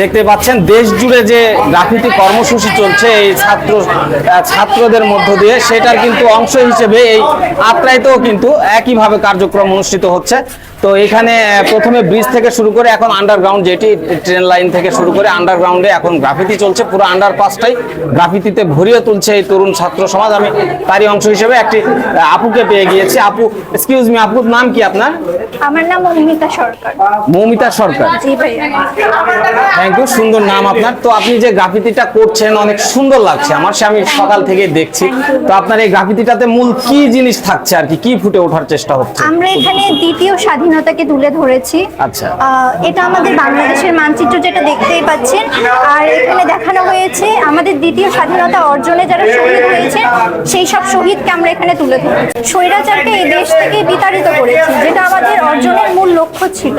দেখতে পাচ্ছেন, দেশ জুড়ে যে গ্রাফিতি কর্মসূচি চলছে এই ছাত্র ছাত্রদের মধ্য দিয়ে, সেটার কিন্তু অংশ হিসেবে এই আত্রাইতেও কিন্তু একইভাবে কার্যক্রম অনুষ্ঠিত হচ্ছে। তো এখানে প্রথমে ব্রিজ থেকে শুরু করে এখন আন্ডারগ্রাউন্ড যেটি ট্রেন লাইন থেকে শুরু করে আন্ডারগ্রাউন্ডে এখন গ্রাফিতি চলছে পুরো আন্ডারপাসটাই গ্রাফিতিতে ভরিয়ে তুলছে এই তরুণ ছাত্র সমাজ। আমি তারই অংশ হিসেবে একটি আপুকে পেয়ে গিয়েছি। আপু এক্সকিউজ মি আপুর নাম কি আপনার? আমার নাম অমিতা সরকার। মৌমিতা সরকার। থ্যাংক ইউ সুন্দর নাম আপনার। তো আপনি যে গ্রাফিতিটা করছেন অনেক সুন্দর লাগছে আমার সে আমি সকাল থেকে দেখছি। তো আপনার এই গ্রাফিতিটাতে মূল কি জিনিস থাকছে আর কি? কি ফুটে ওঠার চেষ্টা হচ্ছে? আমরা এখানে দ্বিতীয় স্বাধীনতাকে তুলে ধরেছি। আচ্ছা। এটা আমাদের বাংলাদেশের মানচিত্র যেটা দেখতেই পাচ্ছেন। আর এখানে দেখানো হয়েছে আমাদের দ্বিতীয় স্বাধীনতা অর্জনে যারা শহীদ হয়েছে সেই সব শহীদকে আমরা এখানে তুলে ধরেছি। স্বৈরাচারকে এই দেশ থেকে বিতাড়িত করেছি যেটা আমাদের অর্জনের মূল লক্ষ্য ছিল।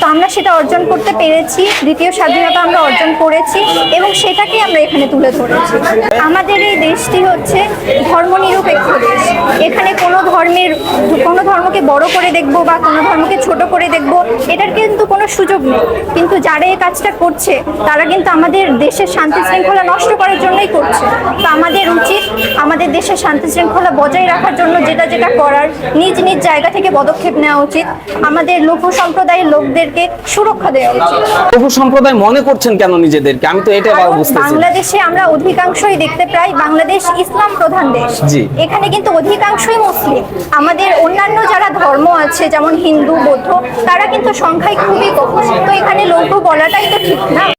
তো আমরা সেটা অর্জন করতে পেরেছি দ্বিতীয় স্বাধীনতা আমরা অর্জন করেছি এবং সেটাকে আমরা এখানে তুলে ধরেছি। আমাদের এই দেশটি হচ্ছে ধর্মনিরপেক্ষ দেশ। এখানে কোনো ধর্মের, কোনো ধর্মকে বড় করে দেখব বা কোনো ধর্মকে ছোট করে দেখব, এটার কিন্তু কোনো সুযোগ নেই। কিন্তু যারা এই কাজটা করছে, তারা কিন্তু আমাদের দেশের শান্তি শৃঙ্খলা নষ্ট করার জন্যই করছে। আমাদের দেশের শান্তি শৃঙ্খলা বজায় রাখার জন্য যেটা যেটা করার নিজ নিজ জায়গা থেকে পদক্ষেপ নেওয়া উচিত। আমাদের লোক সম্প্রদায়ের লোকদেরকে সুরক্ষা দেওয়া উচিত। প্রভু সম্প্রদায় মনে করছেন কেন নিজেদেরকে? আমি তো এটা বুঝতেছি। বাংলাদেশে আমরা অধিকাংশই দেখতে পাই বাংলাদেশ ইসলাম প্রধান দেশ। এখানে কিন্তু অধিকাংশই মুসলিম। আমাদের অন্যান্য যারা ধর্ম আছে যেমন হিন্দু বৌদ্ধ তারা কিন্তু সংখ্যায় খুবই কম। তো এখানে লৌহ বলাটাই তো ঠিক না।